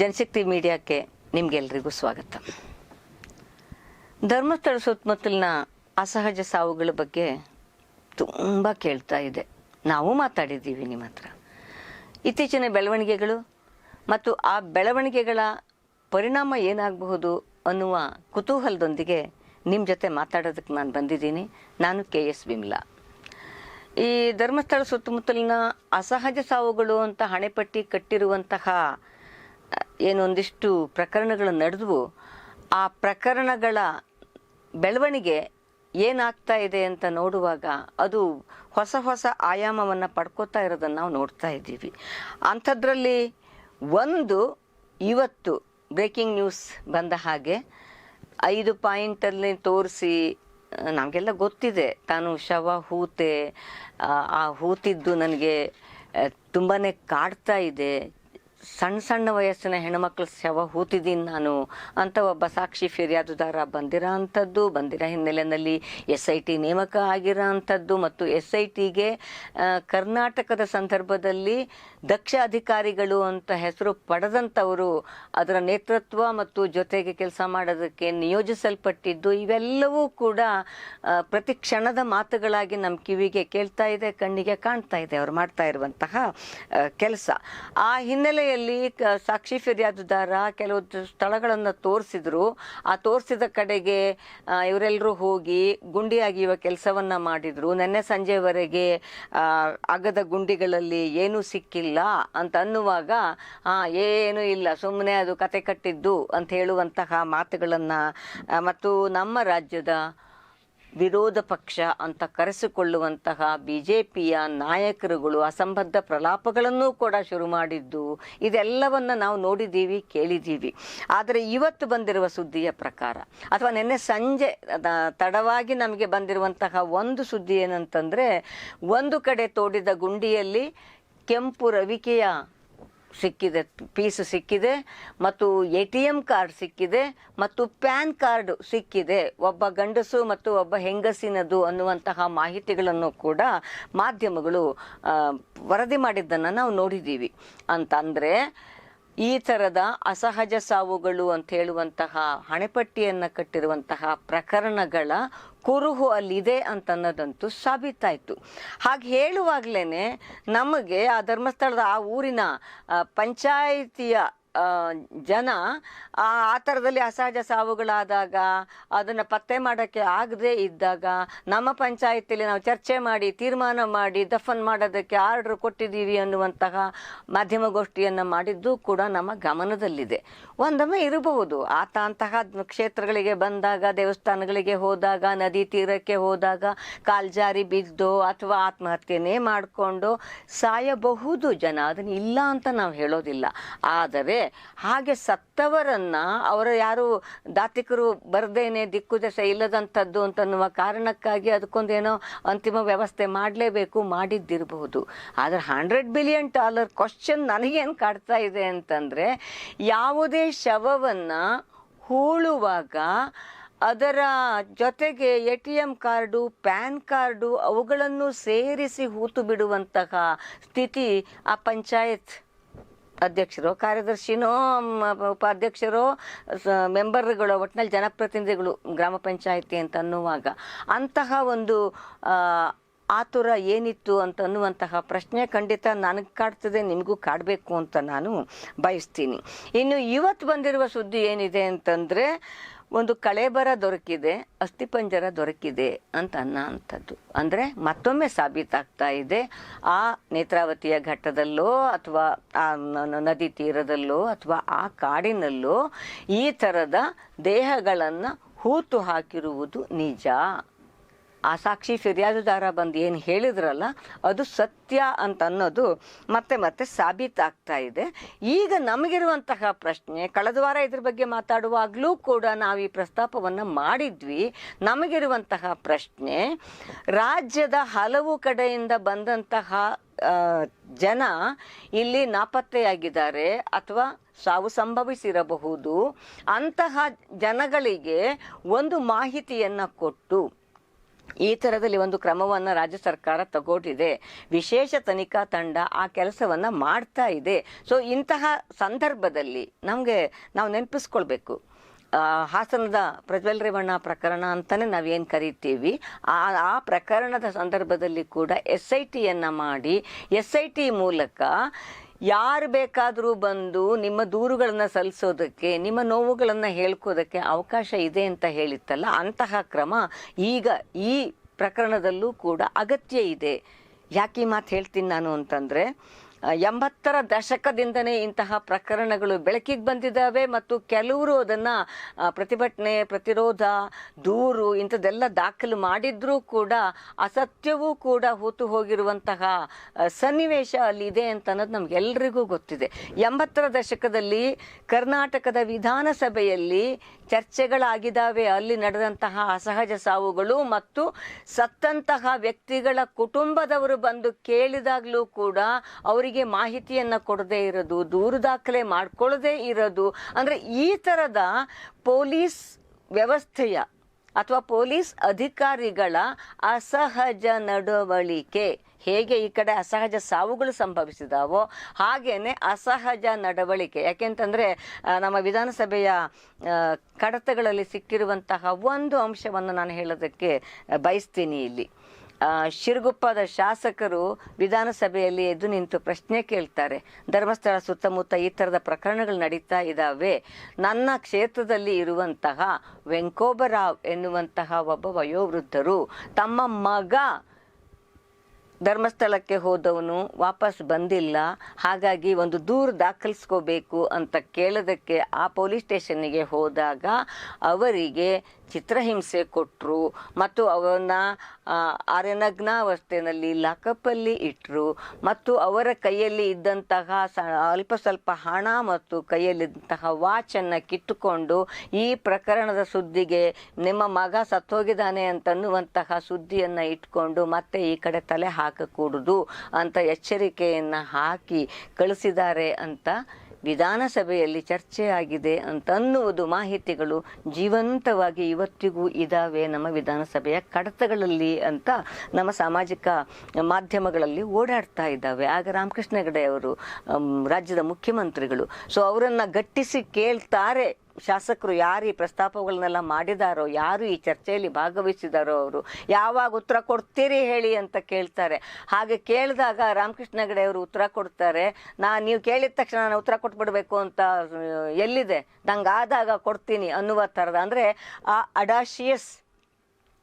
ಜನಶಕ್ತಿ ಮೀಡಿಯಾಕ್ಕೆ ನಿಮ್ಗೆಲ್ರಿಗೂ ಸ್ವಾಗತ. ಧರ್ಮಸ್ಥಳ ಸುತ್ತಮುತ್ತಲಿನ ಅಸಹಜ ಸಾವುಗಳ ಬಗ್ಗೆ ತುಂಬ ಕೇಳ್ತಾ ಇದೆ. ನಾವು ಮಾತಾಡಿದ್ದೀವಿ ನಿಮ್ಮ ಹತ್ರ. ಇತ್ತೀಚಿನ ಬೆಳವಣಿಗೆಗಳು ಮತ್ತು ಆ ಬೆಳವಣಿಗೆಗಳ ಪರಿಣಾಮ ಏನಾಗಬಹುದು ಅನ್ನುವ ಕುತೂಹಲದೊಂದಿಗೆ ನಿಮ್ಮ ಜೊತೆ ಮಾತಾಡೋದಕ್ಕೆ ನಾನು ಬಂದಿದ್ದೀನಿ. ನಾನು ಕೆ ಎಸ್ ವಿಮಲಾ ಈ ಧರ್ಮಸ್ಥಳ ಸುತ್ತಮುತ್ತಲಿನ ಅಸಹಜ ಸಾವುಗಳು ಅಂತ ಹಣೆಪಟ್ಟಿ ಕಟ್ಟಿರುವಂತಹ ಏನೊಂದಿಷ್ಟು ಪ್ರಕರಣಗಳು ನಡೆದವು. ಆ ಪ್ರಕರಣಗಳ ಬೆಳವಣಿಗೆ ಏನಾಗ್ತಾ ಇದೆ ಅಂತ ನೋಡುವಾಗ ಅದು ಹೊಸ ಹೊಸ ಆಯಾಮವನ್ನು ಪಡ್ಕೋತಾ ಇರೋದನ್ನು ನಾವು ನೋಡ್ತಾ ಇದ್ದೀವಿ. ಅಂಥದ್ರಲ್ಲಿ ಒಂದು ಇವತ್ತು ಬ್ರೇಕಿಂಗ್ ನ್ಯೂಸ್ ಬಂದ ಹಾಗೆ ಐದು ಪಾಯಿಂಟಲ್ಲಿ ತೋರಿಸಿ ನಮಗೆಲ್ಲ ಗೊತ್ತಿದೆ. ತಾನು ಶವ ಹೂತೆ ಆ, ಹೂತಿದ್ದು ನನಗೆ ತುಂಬಾ ಕಾಡ್ತಾ ಇದೆ. ಸಣ್ಣ ಸಣ್ಣ ವಯಸ್ಸಿನ ಹೆಣ್ಮಕ್ಳ ಶವ ಹೂತಿದ್ದೀನಿ ನಾನು. ಅಂತ ಒಬ್ಬ ಸಾಕ್ಷಿ ಫಿರ್ಯಾದುದಾರ, ಬಂದಿರೋ ಅಂಥದ್ದು ಬಂದಿರೋ ಹಿನ್ನೆಲೆಯಲ್ಲಿ ಎಸ್ ಐ ಟಿ ನೇಮಕ ಆಗಿರೋ ಅಂಥದ್ದು ಮತ್ತು ಎಸ್ ಐ ಟಿಗೆ ಕರ್ನಾಟಕದ ಸಂದರ್ಭದಲ್ಲಿ ದಕ್ಷ ಅಧಿಕಾರಿಗಳು ಅಂತ ಹೆಸರು ಪಡೆದಂಥವರು, ಅದರ ನೇತೃತ್ವ ಮತ್ತು ಜೊತೆಗೆ ಕೆಲಸ ಮಾಡೋದಕ್ಕೆ ನಿಯೋಜಿಸಲ್ಪಟ್ಟಿದ್ದು, ಇವೆಲ್ಲವೂ ಕೂಡ ಪ್ರತಿ ಕ್ಷಣದ ಮಾತುಗಳಾಗಿ ನಮ್ಮ ಕಿವಿಗೆ ಕೇಳ್ತಾ ಇದೆ, ಕಣ್ಣಿಗೆ ಕಾಣ್ತಾ ಇದೆ, ಅವ್ರು ಮಾಡ್ತಾ ಇರುವಂತಹ ಕೆಲಸ. ಆ ಹಿನ್ನೆಲೆಯಲ್ಲಿ ಕ- ಸಾಕ್ಷಿ ಫಿರ್ಯಾದುದಾರ ಕೆಲವು ಸ್ಥಳಗಳನ್ನು ತೋರಿಸಿದ್ರು. ಆ ತೋರಿಸಿದ ಕಡೆಗೆ ಇವರೆಲ್ಲರೂ ಹೋಗಿ ಗುಂಡಿ ಅಗಿಯುವ ಕೆಲಸವನ್ನ ಮಾಡಿದ್ರು. ನಿನ್ನೆ ಸಂಜೆವರೆಗೆ ಅಗದ ಗುಂಡಿಗಳಲ್ಲಿ ಏನೂ ಸಿಕ್ಕಿಲ್ಲ ಅಂತ ಅನ್ನುವಾಗ ಏನೂ ಇಲ್ಲ ಸುಮ್ಮನೆ ಅದು ಕತೆ ಕಟ್ಟಿದ್ದು ಅಂತ ಹೇಳುವಂತಹ ಮಾತುಗಳನ್ನು ಮತ್ತು ನಮ್ಮ ರಾಜ್ಯದ ವಿರೋಧ ಪಕ್ಷ ಅಂತ ಕರೆಸಿಕೊಳ್ಳುವಂತಹ ಬಿ ಜೆ ಪಿಯ ನಾಯಕರುಗಳು ಅಸಂಬದ್ಧ ಪ್ರಲಾಪಗಳನ್ನು ಕೂಡ ಶುರು ಮಾಡಿದ್ದು ಇದೆಲ್ಲವನ್ನ ನಾವು ನೋಡಿದ್ದೀವಿ, ಕೇಳಿದ್ದೀವಿ. ಆದರೆ ಇವತ್ತು ಬಂದಿರುವ ಸುದ್ದಿಯ ಪ್ರಕಾರ, ಅಥವಾ ನಿನ್ನೆ ಸಂಜೆ ತಡವಾಗಿ ನಮಗೆ ಬಂದಿರುವಂತಹ ಒಂದು ಸುದ್ದಿ ಏನಂತಂದರೆ, ಒಂದು ಕಡೆ ತೋಡಿದ ಗುಂಡಿಯಲ್ಲಿ ಕೆಂಪು ರವಿಕೆಯ ಸಿಕ್ಕಿದೆ ಪೀಸ್ ಸಿಕ್ಕಿದೆ, ಮತ್ತು ಎ ಟಿ ಎಂ ಕಾರ್ಡ್ ಸಿಕ್ಕಿದೆ, ಮತ್ತು ಪ್ಯಾನ್ ಕಾರ್ಡ್ ಸಿಕ್ಕಿದೆ. ಒಬ್ಬ ಗಂಡಸು ಮತ್ತು ಒಬ್ಬ ಹೆಂಗಸಿನದು ಅನ್ನುವಂತಹ ಮಾಹಿತಿಗಳನ್ನು ಕೂಡ ಮಾಧ್ಯಮಗಳು ವರದಿ ಮಾಡಿದ್ದನ್ನು ನಾವು ನೋಡಿದ್ದೀವಿ. ಅಂತಂದರೆ, ಈ ಥರದ ಅಸಹಜ ಸಾವುಗಳು ಅಂತ ಹೇಳುವಂತಹ ಹಣೆಪಟ್ಟಿಯನ್ನು ಕಟ್ಟಿರುವಂತಹ ಪ್ರಕರಣಗಳ ಕುರುಹು ಅಲ್ಲಿದೆ ಅಂತನ್ನೋದಂತೂ ಸಾಬೀತಾಯಿತು. ಹಾಗೆ ಹೇಳುವಾಗಲೇ ನಮಗೆ ಆ ಧರ್ಮಸ್ಥಳದ ಆ ಊರಿನ ಪಂಚಾಯಿತಿಯ ಜನ ಆ ಥರದಲ್ಲಿ ಅಸಹಜ ಸಾವುಗಳಾದಾಗ, ಅದನ್ನು ಪತ್ತೆ ಮಾಡೋಕ್ಕೆ ಆಗದೇ ಇದ್ದಾಗ, ನಮ್ಮ ಪಂಚಾಯಿತಿಯಲ್ಲಿ ನಾವು ಚರ್ಚೆ ಮಾಡಿ, ತೀರ್ಮಾನ ಮಾಡಿ, ದಫನ್ ಮಾಡೋದಕ್ಕೆ ಆರ್ಡ್ರ್ ಕೊಟ್ಟಿದ್ದೀವಿ ಅನ್ನುವಂತಹ ಮಾಧ್ಯಮಗೋಷ್ಠಿಯನ್ನು ಮಾಡಿದ್ದು ಕೂಡ ನಮ್ಮ ಗಮನದಲ್ಲಿದೆ. ಒಂದೊಮ್ಮೆ ಇರಬಹುದು. ಆತ ಅಂತಹ ಕ್ಷೇತ್ರಗಳಿಗೆ ಬಂದಾಗ, ದೇವಸ್ಥಾನಗಳಿಗೆ ಹೋದಾಗ, ನದಿ ತೀರಕ್ಕೆ ಹೋದಾಗ ಕಾಲ್ಜಾರಿ ಬಿದ್ದು ಅಥವಾ ಆತ್ಮಹತ್ಯೆನೇ ಮಾಡಿಕೊಂಡು ಸಾಯಬಹುದು ಜನ. ಅದನ್ನು ಇಲ್ಲ ಅಂತ ನಾವು ಹೇಳೋದಿಲ್ಲ. ಆದರೆ ಹಾಗೆ ಸತ್ತವರನ್ನ ಅವರ ಯಾರು ದಾತಿಕರು ಬರ್ದೇನೆ ದಿಕ್ಕು ದಶ ಇಲ್ಲದಂಥದ್ದು ಅಂತನ್ನುವ ಕಾರಣಕ್ಕಾಗಿ ಅದಕ್ಕೊಂದೇನೋ ಅಂತಿಮ ವ್ಯವಸ್ಥೆ ಮಾಡಲೇಬೇಕು ಮಾಡಿದ್ದಿರಬಹುದು. ಆದರೆ ಹಂಡ್ರೆಡ್ ಬಿಲಿಯನ್ ಡಾಲರ್ ಕ್ವಶನ್ ನನಗೇನು ಕಾಡ್ತಾ ಇದೆ ಅಂತಂದರೆ ಯಾವುದೇ ಶವವನ್ನು ಹೂಳುವಾಗ ಅದರ ಜೊತೆಗೆ A T M card, PAN card ಅವುಗಳನ್ನು ಸೇರಿಸಿ ಹೂತು ಬಿಡುವಂತಹ ಸ್ಥಿತಿ ಆ ಪಂಚಾಯತ್ ಅಧ್ಯಕ್ಷರು, ಕಾರ್ಯದರ್ಶಿನೋ ಉಪಾಧ್ಯಕ್ಷರು ಮೆಂಬರ್ಗಳು ಒಟ್ಟಿನಲ್ಲಿ ಜನಪ್ರತಿನಿಧಿಗಳು, ಗ್ರಾಮ ಪಂಚಾಯಿತಿ ಅಂತ ಅನ್ನುವಾಗ ಅಂತಹ ಒಂದು ಆತುರ ಏನಿತ್ತು ಅಂತ ಅನ್ನುವಂತಹ ಪ್ರಶ್ನೆ ಖಂಡಿತ ನನಗೆ ಕಾಡ್ತದೆ, ನಿಮಗೂ ಕಾಡಬೇಕು ಅಂತ ನಾನು ಬಯಸ್ತೀನಿ. ಇನ್ನು ಇವತ್ತು ಬಂದಿರುವ ಸುದ್ದಿ ಏನಿದೆ ಅಂತಂದರೆ ಒಂದು ಕಳೆಬರ ದೊರಕಿದೆ ಅಸ್ಥಿಪಂಜರ ದೊರಕಿದೆ ಅಂತ ಅನ್ನೋ ಅಂಥದ್ದು ಅಂದರೆ ಮತ್ತೊಮ್ಮೆ ಸಾಬೀತಾಗ್ತಾ ಇದೆ. ಆ ನೇತ್ರಾವತಿಯ ಘಟ್ಟದಲ್ಲೋ ಅಥವಾ ಆ ನದಿ ತೀರದಲ್ಲೋ ಅಥವಾ ಆ ಕಾಡಿನಲ್ಲೋ ಈ ಥರದ ದೇಹಗಳನ್ನು ಹೂತು ಹಾಕಿರುವುದು ನಿಜ. ಆ ಸಾಕ್ಷಿ ಫಿರ್ಯಾದುದಾರ ಬಂದು ಏನು ಹೇಳಿದ್ರಲ್ಲ, ಅದು ಸತ್ಯ ಅಂತ ಅನ್ನೋದು ಮತ್ತೆ ಮತ್ತೆ ಸಾಬೀತಾಗ್ತಾ ಇದೆ. ಈಗ ನಮಗಿರುವಂತಹ ಪ್ರಶ್ನೆ, ಕಳೆದ ವಾರ ಇದ್ರ ಬಗ್ಗೆ ಮಾತಾಡುವಾಗಲೂ ಕೂಡ ನಾವು ಈ ಪ್ರಸ್ತಾಪವನ್ನು ಮಾಡಿದ್ವಿ. ನಮಗಿರುವಂತಹ ಪ್ರಶ್ನೆ, ರಾಜ್ಯದ ಹಲವು ಕಡೆಯಿಂದ ಬಂದಂತಹ ಜನ ಇಲ್ಲಿ ನಾಪತ್ತೆಯಾಗಿದ್ದಾರೆ ಅಥವಾ ಸಾವು ಸಂಭವಿಸಿರಬಹುದು. ಅಂತಹ ಜನಗಳಿಗೆ ಒಂದು ಮಾಹಿತಿಯನ್ನು ಕೊಟ್ಟು ಈ ಥರದಲ್ಲಿ ಒಂದು ಕ್ರಮವನ್ನು ರಾಜ್ಯ ಸರ್ಕಾರ ತಗೊಂಡಿದೆ. ವಿಶೇಷ ತನಿಖಾ ತಂಡ ಆ ಕೆಲಸವನ್ನು ಮಾಡ್ತಾ ಇದೆ. ಸೊ ಇಂತಹ ಸಂದರ್ಭದಲ್ಲಿ ನಮಗೆ ನಾವು ನೆನಪಿಸ್ಕೊಳ್ಬೇಕು. ಹಾಸನದ ಪ್ರಜ್ವಲ್ ರೇವಣ್ಣ ಪ್ರಕರಣ ಅಂತಲೇ ನಾವೇನು ಕರಿತೀವಿ. ಆ ಆ ಪ್ರಕರಣದ ಸಂದರ್ಭದಲ್ಲಿ ಕೂಡ ಎಸ್ ಐ ಟಿಯನ್ನು ಮಾಡಿ ಎಸ್ ಐ ಟಿ ಮೂಲಕ ಯಾರು ಬೇಕಾದರೂ ಬಂದು ನಿಮ್ಮ ದೂರುಗಳನ್ನು ಸಲ್ಲಿಸೋದಕ್ಕೆ, ನಿಮ್ಮ ನೋವುಗಳನ್ನು ಹೇಳ್ಕೋದಕ್ಕೆ ಅವಕಾಶ ಇದೆ ಅಂತ ಹೇಳಿತ್ತಲ್ಲ, ಅಂತಹ ಕ್ರಮ ಈಗ ಈ ಪ್ರಕರಣದಲ್ಲೂ ಕೂಡ ಅಗತ್ಯ ಇದೆ. ಯಾಕೆ ಮಾತು ಹೇಳ್ತೀನಿ ನಾನು ಅಂತಂದರೆ ಎಂಬತ್ತರ ದಶಕದಿಂದನೇ ಇಂತಹ ಪ್ರಕರಣಗಳು ಬೆಳಕಿಗೆ ಬಂದಿದ್ದಾವೆ ಮತ್ತು ಕೆಲವರು ಅದನ್ನು ಪ್ರತಿಭಟನೆ, ಪ್ರತಿರೋಧ, ದೂರು ಇಂಥದ್ದೆಲ್ಲ ದಾಖಲು ಮಾಡಿದ್ರೂ ಕೂಡ ಅಸತ್ಯವೂ ಕೂಡ ಹೂತು ಹೋಗಿರುವಂತಹ ಸನ್ನಿವೇಶ ಅಲ್ಲಿ ಇದೆ ಅಂತ ಅನ್ನೋದು ನಮ್ಗೆಲ್ರಿಗೂ ಗೊತ್ತಿದೆ. ಎಂಬತ್ತರ ದಶಕದಲ್ಲಿ ಕರ್ನಾಟಕದ ವಿಧಾನಸಭೆಯಲ್ಲಿ ಚರ್ಚೆಗಳಾಗಿದ್ದಾವೆ. ಅಲ್ಲಿ ನಡೆದಂತಹ ಅಸಹಜ ಸಾವುಗಳು ಮತ್ತು ಸತ್ತಂತಹ ವ್ಯಕ್ತಿಗಳ ಕುಟುಂಬದವರು ಬಂದು ಕೇಳಿದಾಗಲೂ ಕೂಡ ಅವರಿಗೆ ಮಾಹಿತಿಯನ್ನು ಕೊಡದೇ ಇರೋದು, ದೂರು ದಾಖಲೆ ಮಾಡ್ಕೊಳ್ಳದೇ ಇರೋದು, ಅಂದರೆ ಈ ಥರದ ಪೊಲೀಸ್ ವ್ಯವಸ್ಥೆಯ ಅಥವಾ ಪೊಲೀಸ್ ಅಧಿಕಾರಿಗಳ ಅಸಹಜ ನಡವಳಿಕೆ, ಹೇಗೆ ಈ ಕಡೆ ಅಸಹಜ ಸಾವುಗಳು ಸಂಭವಿಸಿದಾವೋ ಹಾಗೇನೆ ಅಸಹಜ ನಡವಳಿಕೆ ಯಾಕೆಂತಂದರೆ ನಮ್ಮ ವಿಧಾನಸಭೆಯ ಕಡತಗಳಲ್ಲಿ ಸಿಕ್ಕಿರುವಂತಹ ಒಂದು ಅಂಶವನ್ನು ನಾನು ಹೇಳೋದಕ್ಕೆ ಬಯಸ್ತೀನಿ ಇಲ್ಲಿ. ಶಿರಗುಪ್ಪದ ಶಾಸಕರು ವಿಧಾನಸಭೆಯಲ್ಲಿ ಎದ್ದು ನಿಂತು ಪ್ರಶ್ನೆ ಕೇಳ್ತಾರೆ. ಧರ್ಮಸ್ಥಳ ಸುತ್ತಮುತ್ತ ಈ ಥರದ ಪ್ರಕರಣಗಳು ನಡೀತಾ ಇದ್ದಾವೆ ನನ್ನ ಕ್ಷೇತ್ರದಲ್ಲಿ ಇರುವಂತಹ ವೆಂಕೋಬರಾವ್ ಎನ್ನುವಂತಹ ಒಬ್ಬ ವಯೋವೃದ್ಧರು ತಮ್ಮ ಮಗ ಧರ್ಮಸ್ಥಳಕ್ಕೆ ಹೋದವನು ವಾಪಸ್ ಬಂದಿಲ್ಲ. ಹಾಗಾಗಿ ಒಂದು ದೂರು ದಾಖಲಿಸ್ಕೋಬೇಕು ಅಂತ ಕೇಳೋದಕ್ಕೆ ಆ ಪೊಲೀಸ್ ಸ್ಟೇಷನ್ನಿಗೆ ಹೋದಾಗ ಅವರಿಗೆ ಚಿತ್ರಹಿಂಸೆ ಕೊಟ್ಟರು ಮತ್ತು ಅವನ್ನ ಆ, ಅರೆನಗ್ನಾವಸ್ಥೆಯಲ್ಲಿ ಲಾಕಪ್ಪಲ್ಲಿ ಇಟ್ಟರು ಮತ್ತು ಅವರ ಕೈಯಲ್ಲಿ ಇದ್ದಂತಹ ಅಲ್ಪ ಸ್ವಲ್ಪ ಹಣ ಮತ್ತು ಕೈಯಲ್ಲಿದ್ದಂತಹ ವಾಚನ್ನು ಕಿತ್ತುಕೊಂಡು ಈ ಪ್ರಕರಣದ ಸುದ್ದಿಗೆ ನಿಮ್ಮ ಮಗ ಸತ್ತೋಗಿದ್ದಾನೆ ಅಂತನ್ನುವಂತಹ ಸುದ್ದಿಯನ್ನು ಇಟ್ಕೊಂಡು ಮತ್ತೆ ಈ ಕಡೆ ತಲೆ ಹಾಕಕೂಡುದು ಅಂತ ಎಚ್ಚರಿಕೆಯನ್ನು ಹಾಕಿ ಕಳಿಸಿದ್ದಾರೆ ಅಂತ ವಿಧಾನಸಭೆಯಲ್ಲಿ ಚರ್ಚೆ ಆಗಿದೆ ಅಂತನ್ನುವುದು ಮಾಹಿತಿಗಳು ಜೀವಂತವಾಗಿ ಇವತ್ತಿಗೂ ಇದ್ದಾವೆ ನಮ್ಮ ವಿಧಾನಸಭೆಯ ಕಡತಗಳಲ್ಲಿ ಅಂತ ನಮ್ಮ ಸಾಮಾಜಿಕ ಮಾಧ್ಯಮಗಳಲ್ಲಿ ಓಡಾಡ್ತಾ ಇದ್ದಾವೆ. ಆಗ ರಾಮಕೃಷ್ಣ ಹೆಗಡೆ ಅವರು ರಾಜ್ಯದ ಮುಖ್ಯಮಂತ್ರಿಗಳು. ಸೊ ಅವರನ್ನು ಗಟ್ಟಿಸಿ ಕೇಳ್ತಾರೆ. ಶಾಸಕರು ಯಾರು ಈ ಪ್ರಸ್ತಾಪಗಳನ್ನೆಲ್ಲ ಮಾಡಿದಾರೋ, ಯಾರು ಈ ಚರ್ಚೆಯಲ್ಲಿ ಭಾಗವಹಿಸಿದಾರೋ ಅವರು, ಯಾವಾಗ ಉತ್ತರ ಕೊಡ್ತೀರಿ ಹೇಳಿ ಅಂತ ಕೇಳ್ತಾರೆ. ಹಾಗೆ ಕೇಳಿದಾಗ ರಾಮಕೃಷ್ಣ ಹೆಗಡೆ ಅವರು ಉತ್ತರ ಕೊಡ್ತಾರೆ. ನಾ, ನೀವು ಕೇಳಿದ ತಕ್ಷಣ ನಾನು ಉತ್ತರ ಕೊಟ್ಬಿಡ್ಬೇಕು ಅಂತ, ಎಲ್ಲಿದೆ? ನಂಗೆ ಆದಾಗ ಕೊಡ್ತೀನಿ ಅನ್ನುವ ಥರದ, ಅಂದರೆ ಆ ಅಡಾಶಿಯಸ್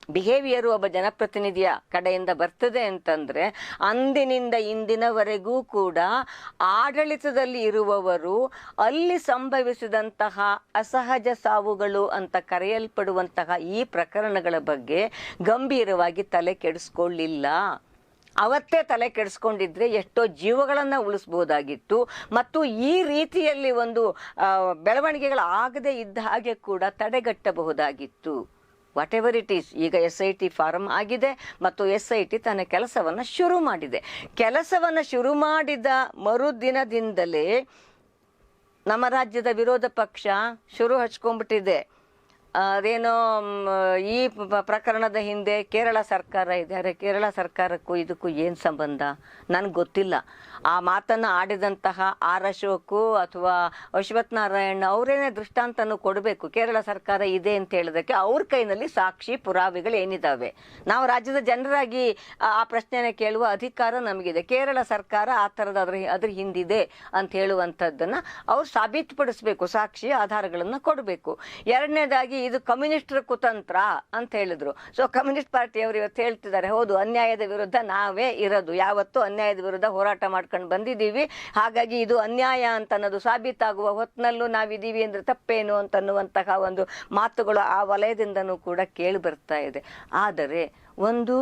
ಬಿಹೇವಿಯರು ಒಬ್ಬ ಜನಪ್ರತಿನಿಧಿಯ ಕಡೆಯಿಂದ ಬರ್ತದೆ ಅಂತಂದ್ರೆ, ಅಂದಿನಿಂದ ಇಂದಿನವರೆಗೂ ಕೂಡ ಆಡಳಿತದಲ್ಲಿ ಇರುವವರು ಅಲ್ಲಿ ಸಂಭವಿಸಿದಂತಹ ಅಸಹಜ ಸಾವುಗಳು ಅಂತ ಕರೆಯಲ್ಪಡುವಂತಹ ಈ ಪ್ರಕರಣಗಳ ಬಗ್ಗೆ ಗಂಭೀರವಾಗಿ ತಲೆ ಕೆಡಿಸ್ಕೊಳ್ಳಿಲ್ಲ. ಅವತ್ತೇ ತಲೆ ಕೆಡಿಸ್ಕೊಂಡಿದ್ರೆ ಎಷ್ಟೋ ಜೀವಗಳನ್ನು ಉಳಿಸ್ಬೋದಾಗಿತ್ತು. ಮತ್ತು ಈ ರೀತಿಯಲ್ಲಿ ಒಂದು ಬೆಳವಣಿಗೆಗಳಾಗದೇ ಇದ್ದ ಹಾಗೆ ಕೂಡ ತಡೆಗಟ್ಟಬಹುದಾಗಿತ್ತು. ವಾಟ್ ಎವರ್ ಇಟ್ ಈಸ್ ಈಗ ಎಸ್ ಐ ಟಿ ಫಾರಂ ಆಗಿದೆ ಮತ್ತು ಎಸ್ ಐ ಟಿ ತನ್ನ ಕೆಲಸವನ್ನು ಶುರು ಮಾಡಿದೆ. ಕೆಲಸವನ್ನು ಶುರು ಮಾಡಿದ ಮರುದಿನದಿಂದಲೇ ನಮ್ಮ ರಾಜ್ಯದ ವಿರೋಧ ಪಕ್ಷ ಶುರು ಹಚ್ಕೊಂಡ್ಬಿಟ್ಟಿದೆ. ಅದೇನೋ ಈ ಪ್ರಕರಣದ ಹಿಂದೆ ಕೇರಳ ಸರ್ಕಾರ ಇದೆ ಅರೆ ಕೇರಳ ಸರ್ಕಾರಕ್ಕೂ ಇದಕ್ಕೂ ಏನು ಸಂಬಂಧ? ನನಗೆ ಗೊತ್ತಿಲ್ಲ. ಆ ಮಾತನ್ನು ಆಡಿದಂತಹ ಆರ್ ಅಶೋಕು ಅಥವಾ ಅಶ್ವಥ್ ನಾರಾಯಣ್ ಅವರೇನೆ ದೃಷ್ಟಾಂತನೂ ಕೊಡಬೇಕು. ಕೇರಳ ಸರ್ಕಾರ ಇದೆ ಅಂತ ಹೇಳೋದಕ್ಕೆ ಅವ್ರ ಕೈನಲ್ಲಿ ಸಾಕ್ಷಿ ಪುರಾವೆಗಳು ಏನಿದ್ದಾವೆ ನಾವು ರಾಜ್ಯದ ಜನರಾಗಿ, ಆ ಪ್ರಶ್ನೆನ ಕೇಳುವ ಅಧಿಕಾರ ನಮಗಿದೆ. ಕೇರಳ ಸರ್ಕಾರ ಆ ಥರದ ಅದ್ರ ಅದ್ರ ಹಿಂದಿದೆ ಅಂತ ಹೇಳುವಂಥದ್ದನ್ನು ಅವ್ರು ಸಾಬೀತುಪಡಿಸಬೇಕು, ಸಾಕ್ಷಿ ಆಧಾರಗಳನ್ನು ಕೊಡಬೇಕು. ಎರಡನೇದಾಗಿ ಇದು ಕಮ್ಯುನಿಸ್ಟರ ಕುತಂತ್ರ ಅಂತ ಹೇಳಿದ್ರು. ಸೊ ಕಮ್ಯುನಿಸ್ಟ್ ಪಾರ್ಟಿಯವರು ಇವತ್ತು ಹೇಳ್ತಿದ್ದಾರೆ, ಹೌದು, ಅನ್ಯಾಯದ ವಿರುದ್ಧ ನಾವೇ ಇರೋದು. ಯಾವತ್ತೂ ಅನ್ಯಾಯದ ವಿರುದ್ಧ ಹೋರಾಟ ಮಾಡ್ಕೊಂಡು ಬಂದಿದ್ದೀವಿ. ಹಾಗಾಗಿ ಇದು ಅನ್ಯಾಯ ಅಂತ ಅನ್ನೋದು ಸಾಬೀತಾಗುವ ಹೊತ್ತಿನಲ್ಲೂ ನಾವಿದ್ದೀವಿ ಅಂದ್ರೆ ತಪ್ಪೇನು ಅಂತನ್ನುವಂತಹ ಒಂದು ಮಾತುಗಳು ಆ ವಲಯದಿಂದನೂ ಕೂಡ ಕೇಳಿ ಬರ್ತಾ ಇದೆ. ಆದರೆ ಒಂದು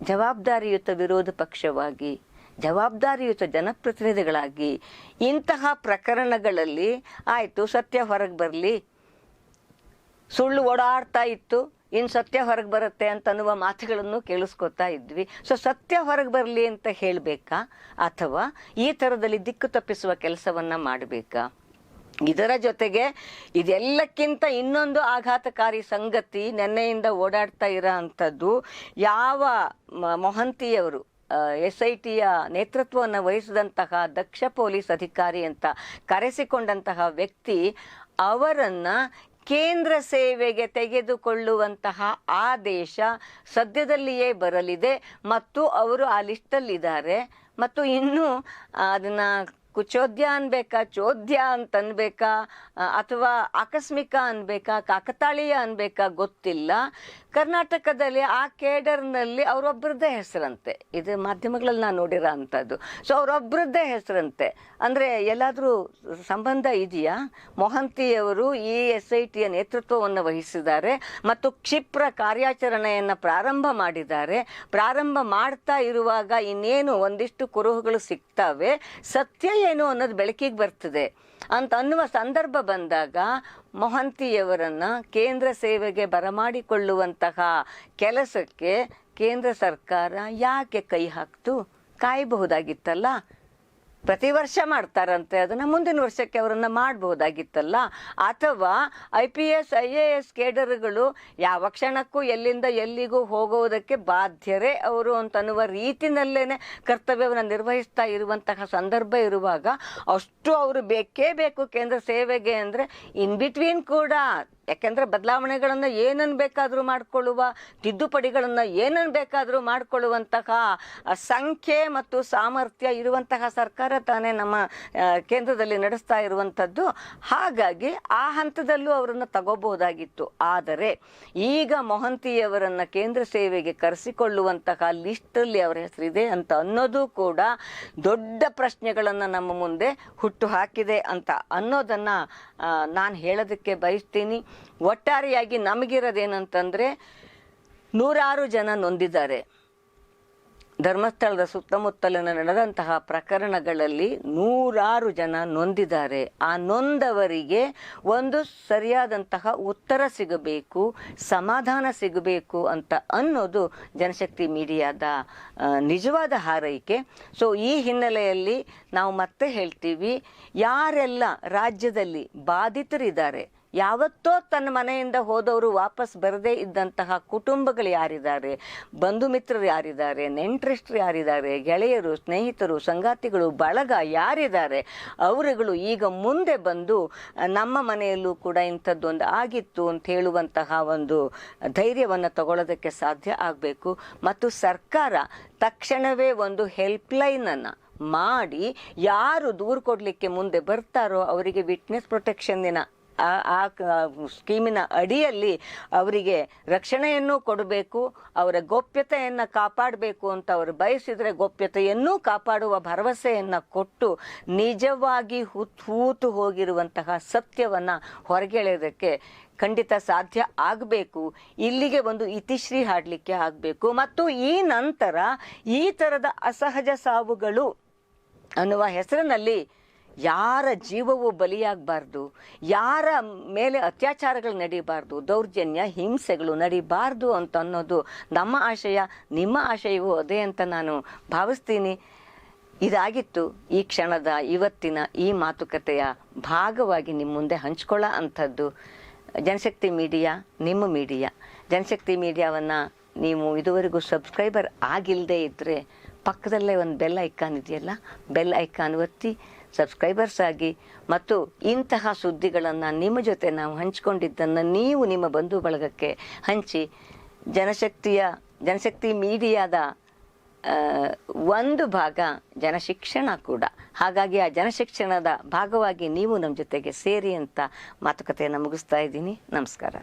ಜವಾಬ್ದಾರಿಯುತ ವಿರೋಧ ಪಕ್ಷವಾಗಿ, ಜವಾಬ್ದಾರಿಯುತ ಜನಪ್ರತಿನಿಧಿಗಳಾಗಿ ಇಂತಹ ಪ್ರಕರಣಗಳಲ್ಲಿ, ಆಯಿತು ಸತ್ಯ ಹೊರಗೆ ಬರಲಿ. ಸುಳ್ಳು ಓಡಾಡ್ತಾ ಇತ್ತು. ಇನ್ನು ಸತ್ಯ ಹೊರಗೆ ಬರುತ್ತೆ ಅಂತ ಅನ್ನುವ ಮಾತುಗಳನ್ನು ಕೇಳಿಸ್ಕೊತಾ ಇದ್ವಿ. ಸೊ ಸತ್ಯ ಹೊರಗೆ ಬರಲಿ ಅಂತ ಹೇಳಬೇಕಾ? ಅಥವಾ ಈ ಥರದಲ್ಲಿ ದಿಕ್ಕು ತಪ್ಪಿಸುವ ಕೆಲಸವನ್ನು ಮಾಡಬೇಕಾ? ಇದರ ಜೊತೆಗೆ ಇದೆಲ್ಲಕ್ಕಿಂತ ಇನ್ನೊಂದು ಆಘಾತಕಾರಿ ಸಂಗತಿ ನೆನ್ನೆಯಿಂದ ಓಡಾಡ್ತಾ ಇರೋ ಯಾವ ಮೊಹಂತಿಯವರು ಎಸ್ ಐ ಟಿಯ ನೇತೃತ್ವವನ್ನು ವಹಿಸಿದಂತಹ ದಕ್ಷ ಪೊಲೀಸ್ ಅಧಿಕಾರಿ ಅಂತ ಕರೆಸಿಕೊಂಡಂತಹ ವ್ಯಕ್ತಿ ಅವರನ್ನ ಕೇಂದ್ರ ಸೇವೆಗೆ ತೆಗೆದುಕೊಳ್ಳುವಂತಹ ಆದೇಶ ಸದ್ಯದಲ್ಲಿಯೇ ಬರಲಿದೆ ಮತ್ತು ಅವರು ಆ ಲಿಸ್ಟಲ್ಲಿದ್ದಾರೆ. ಮತ್ತು ಇನ್ನು ಅದನ್ನ ಕುಚೋದ್ಯ ಅನ್ಬೇಕಾ, ಚೋದ್ಯ ಅಂತ ಅನ್ಬೇಕಾ ಅಥವಾ ಆಕಸ್ಮಿಕ ಅನ್ಬೇಕಾ, ಕಾಕತಾಳೀಯ ಅನ್ಬೇಕಾ ಗೊತ್ತಿಲ್ಲ. ಕರ್ನಾಟಕದಲ್ಲಿ ಆ ಕೇಡರ್ನಲ್ಲಿ ಅವರೊಬ್ಬರದ್ದೇ ಹೆಸರಂತೆ. ಇದು ಮಾಧ್ಯಮಗಳಲ್ಲಿ ನಾನು ನೋಡಿರೋ ಅಂಥದ್ದು. ಸೊ ಅವರೊಬ್ಬರದ್ದೇ ಹೆಸರಂತೆ. ಅಂದರೆ ಎಲ್ಲಾದರೂ ಸಂಬಂಧ ಇದೆಯಾ? ಮೊಹಂತಿಯವರು ಈ ಎಸ್ ಐ ಟಿಯ ನೇತೃತ್ವವನ್ನು ವಹಿಸಿದ್ದಾರೆ ಮತ್ತು ಕ್ಷಿಪ್ರ ಕಾರ್ಯಾಚರಣೆಯನ್ನು ಪ್ರಾರಂಭ ಮಾಡಿದ್ದಾರೆ. ಪ್ರಾರಂಭ ಮಾಡ್ತಾ ಇರುವಾಗ ಇನ್ನೇನು ಒಂದಿಷ್ಟು ಕುರುಹುಗಳು ಸಿಗ್ತವೆ? ಸತ್ಯ ಏನು ಅನ್ನೋದು ಬೆಳಕಿಗೆ ಬರ್ತದೆ. ಅಂತ ಅನ್ನುವ ಸಂದರ್ಭ ಬಂದಾಗ ಮೊಹಂತಿಯವರನ್ನ ಕೇಂದ್ರ ಸೇವೆಗೆ ಬರಮಾಡಿಕೊಳ್ಳುವಂತಹ ಕೆಲಸಕ್ಕೆ ಕೇಂದ್ರ ಸರ್ಕಾರ ಯಾಕೆ ಕೈ ಹಾಕ್ತು? ಕಾಯಬಹುದಾಗಿತ್ತಲ್ಲ? ಪ್ರತಿ ವರ್ಷ ಮಾಡ್ತಾರಂತೆ. ಅದನ್ನ ಮುಂದಿನ ವರ್ಷಕ್ಕೆ ಅವರನ್ನ ಮಾಡಬಹುದಾಗಿತ್ತಲ್ಲ? ಅಥವಾ I P S, I A S ಕೇಡರ್ಗಳು ಯಾವ ಕ್ಷಣಕ್ಕೂ ಎಲ್ಲಿಂದ ಎಲ್ಲಿಗೂ ಹೋಗೋದಕ್ಕೆ ಬಾಧ್ಯರೇ ಅವರು ಅಂತನ್ನುವ ರೀತಿನಲ್ಲೇನೆ ಕರ್ತವ್ಯವನ್ನು ನಿರ್ವಹಿಸ್ತಾ ಇರುವಂತಹ ಸಂದರ್ಭ ಇರುವಾಗ ಅಷ್ಟು ಅವರು ಬೇಕೇ ಬೇಕು ಕೇಂದ್ರ ಸೇವೆಗೆ ಅಂದರೆ ಇನ್ ಬಿಟ್ವೀನ್ ಕೂಡ. ಯಾಕೆಂದ್ರೆ ಬದಲಾವಣೆಗಳನ್ನು ಏನನ್ನು ಬೇಕಾದರೂ ಮಾಡಿಕೊಳ್ಳುವ, ತಿದ್ದುಪಡಿಗಳನ್ನು ಏನನ್ನು ಬೇಕಾದರೂ ಮಾಡಿಕೊಳ್ಳುವಂತಹ ಸಂಖ್ಯೆ ಮತ್ತು ಸಾಮರ್ಥ್ಯ ಇರುವಂತಹ ಸರ್ಕಾರ ತಾನೇ ನಮ್ಮ ಕೇಂದ್ರದಲ್ಲಿ ನಡೆಸ್ತಾ ಇರುವಂಥದ್ದು. ಹಾಗಾಗಿ ಆ ಹಂತದಲ್ಲೂ ಅವರನ್ನು ತಗೋಬಹುದಾಗಿತ್ತು. ಆದರೆ ಈಗ ಮೊಹಂತಿಯವರನ್ನ ಕೇಂದ್ರ ಸೇವೆಗೆ ಕರೆಸಿಕೊಳ್ಳುವಂತಹ ಲಿಸ್ಟಲ್ಲಿ ಅವರ ಹೆಸರಿದೆ ಅಂತ ಅನ್ನೋದು ಕೂಡ ದೊಡ್ಡ ಪ್ರಶ್ನೆಗಳನ್ನು ನಮ್ಮ ಮುಂದೆ ಹುಟ್ಟು ಹಾಕಿದೆ ಅಂತ ಅನ್ನೋದನ್ನು ನಾನು ಹೇಳೋದಕ್ಕೆ ಬಯಸ್ತೀನಿ. ಒಟ್ಟಾರೆಯಾಗಿ ನಮಗಿರೋದೇನಂತಂದರೆ ನೂರಾರು ಜನ ನೊಂದಿದ್ದಾರೆ. ಧರ್ಮಸ್ಥಳದ ಸುತ್ತಮುತ್ತಲಿನ ನಡೆದಂತಹ ಪ್ರಕರಣಗಳಲ್ಲಿ ನೂರಾರು ಜನ ನೊಂದಿದ್ದಾರೆ. ಆ ನೊಂದವರಿಗೆ ಒಂದು ಸರಿಯಾದಂತಹ ಉತ್ತರ ಸಿಗಬೇಕು, ಸಮಾಧಾನ ಸಿಗಬೇಕು ಅಂತ ಅನ್ನೋದು ಜನಶಕ್ತಿ ಮೀಡಿಯಾದ ನಿಜವಾದ ಹಾರೈಕೆ. ಸೊ ಈ ಹಿನ್ನೆಲೆಯಲ್ಲಿ ನಾವು ಮತ್ತೆ ಹೇಳ್ತೀವಿ, ಯಾರೆಲ್ಲ ರಾಜ್ಯದಲ್ಲಿ ಬಾಧಿತರಿದ್ದಾರೆ ಯಾವತ್ತೋ ತನ್ನ ಮನೆಯಿಂದ ಹೋದವರು ವಾಪಸ್ ಬರದೇ ಇದ್ದಂತಹ ಕುಟುಂಬಗಳು ಯಾರಿದ್ದಾರೆ? ಬಂಧು ಮಿತ್ರರು ಯಾರಿದ್ದಾರೆ? ನೆಂಟ್ರಿಸ್ಟ್ರು ಯಾರಿದ್ದಾರೆ? ಗೆಳೆಯರು, ಸ್ನೇಹಿತರು, ಸಂಗಾತಿಗಳು, ಬಳಗ ಯಾರಿದ್ದಾರೆ? ಅವರುಗಳು ಈಗ ಮುಂದೆ ಬಂದು ನಮ್ಮ ಮನೆಯಲ್ಲೂ ಕೂಡ ಇಂಥದ್ದೊಂದು ಆಗಿತ್ತು ಅಂತ ಹೇಳುವಂತಹ ಒಂದು ಧೈರ್ಯವನ್ನು ತಗೊಳ್ಳೋದಕ್ಕೆ ಸಾಧ್ಯ ಆಗಬೇಕು. ಮತ್ತು ಸರ್ಕಾರ ತಕ್ಷಣವೇ ಒಂದು ಹೆಲ್ಪ್ಲೈನನ್ನು ಮಾಡಿ ಯಾರು ದೂರು ಕೊಡಲಿಕ್ಕೆ ಮುಂದೆ ಬರ್ತಾರೋ ಅವರಿಗೆ ವಿಟ್ನೆಸ್ ಪ್ರೊಟೆಕ್ಷನ್ನಿನ ಆ ಸ್ಕೀಮಿನ ಅಡಿಯಲ್ಲಿ ಅವರಿಗೆ ರಕ್ಷಣೆಯನ್ನು ಕೊಡಬೇಕು, ಅವರ ಗೋಪ್ಯತೆಯನ್ನು ಕಾಪಾಡಬೇಕು ಅಂತ ಅವರು ಬಯಸಿದರೆ ಗೋಪ್ಯತೆಯನ್ನು ಕಾಪಾಡುವ ಭರವಸೆಯನ್ನು ಕೊಟ್ಟು ನಿಜವಾಗಿ ಹೂತು ಹೋಗಿರುವಂತಹ ಸತ್ಯವನ್ನು ಹೊರಗೆಳೆಯೋದಕ್ಕೆ ಖಂಡಿತ ಸಾಧ್ಯ ಆಗಬೇಕು. ಇಲ್ಲಿಗೆ ಒಂದು ಇತಿಶ್ರೀ ಹಾಡಲಿಕ್ಕೆ ಆಗಬೇಕು. ಮತ್ತು ಈ ನಂತರ ಈ ಥರದ ಅಸಹಜ ಸಾವುಗಳು ಅನ್ನುವ ಹೆಸರಿನಲ್ಲಿ ಯಾರ ಜೀವವು ಬಲಿಯಾಗಬಾರ್ದು, ಯಾರ ಮೇಲೆ ಅತ್ಯಾಚಾರಗಳು ನಡೀಬಾರ್ದು, ದೌರ್ಜನ್ಯ, ಹಿಂಸೆಗಳು ನಡೀಬಾರ್ದು ಅಂತ ಅನ್ನೋದು ನಮ್ಮ ಆಶಯ, ನಿಮ್ಮ ಆಶಯವೂ ಅದೇ ಅಂತ ನಾನು ಭಾವಿಸ್ತೀನಿ. ಇದಾಗಿತ್ತು ಈ ಕ್ಷಣದ ಇವತ್ತಿನ ಈ ಮಾತುಕತೆಯ ಭಾಗವಾಗಿ ನಿಮ್ಮ ಮುಂದೆ ಹಂಚ್ಕೊಳ್ಳೋ ಅಂಥದ್ದು. ಜನಶಕ್ತಿ ಮೀಡಿಯಾ, ನಿಮ್ಮ ಮೀಡಿಯಾ. ಜನಶಕ್ತಿ ಮೀಡಿಯಾವನ್ನು ನೀವು ಇದುವರೆಗೂ ಸಬ್ಸ್ಕ್ರೈಬರ್ ಆಗಿಲ್ಲದೆ ಇದ್ದರೆ ಪಕ್ಕದಲ್ಲೇ ಒಂದು ಬೆಲ್ ಐಕಾನ್ ಇದೆಯಲ್ಲ? ಬೆಲ್ ಐಕಾನ್ ಒತ್ತಿ ಸಬ್ಸ್ಕ್ರೈಬರ್ಸ್ ಆಗಿ ಮತ್ತು ಇಂತಹ ಸುದ್ದಿಗಳನ್ನು ನಿಮ್ಮ ಜೊತೆ ನಾವು ಹಂಚಿಕೊಂಡಿದ್ದನ್ನು ನೀವು ನಿಮ್ಮ ಬಂಧು ಬಳಗಕ್ಕೆ ಹಂಚಿ ಜನಶಕ್ತಿಯ, ಜನಶಕ್ತಿ ಮೀಡಿಯಾದ ಒಂದು ಭಾಗ ಜನಶಿಕ್ಷಣ ಕೂಡ. ಹಾಗಾಗಿ ಆ ಜನಶಿಕ್ಷಣದ ಭಾಗವಾಗಿ ನೀವು ನಮ್ಮ ಜೊತೆಗೆ ಸೇರಿ ಅಂತ ಮಾತುಕತೆಯನ್ನು ಮುಗಿಸ್ತಾ ಇದ್ದೀನಿ. ನಮಸ್ಕಾರ.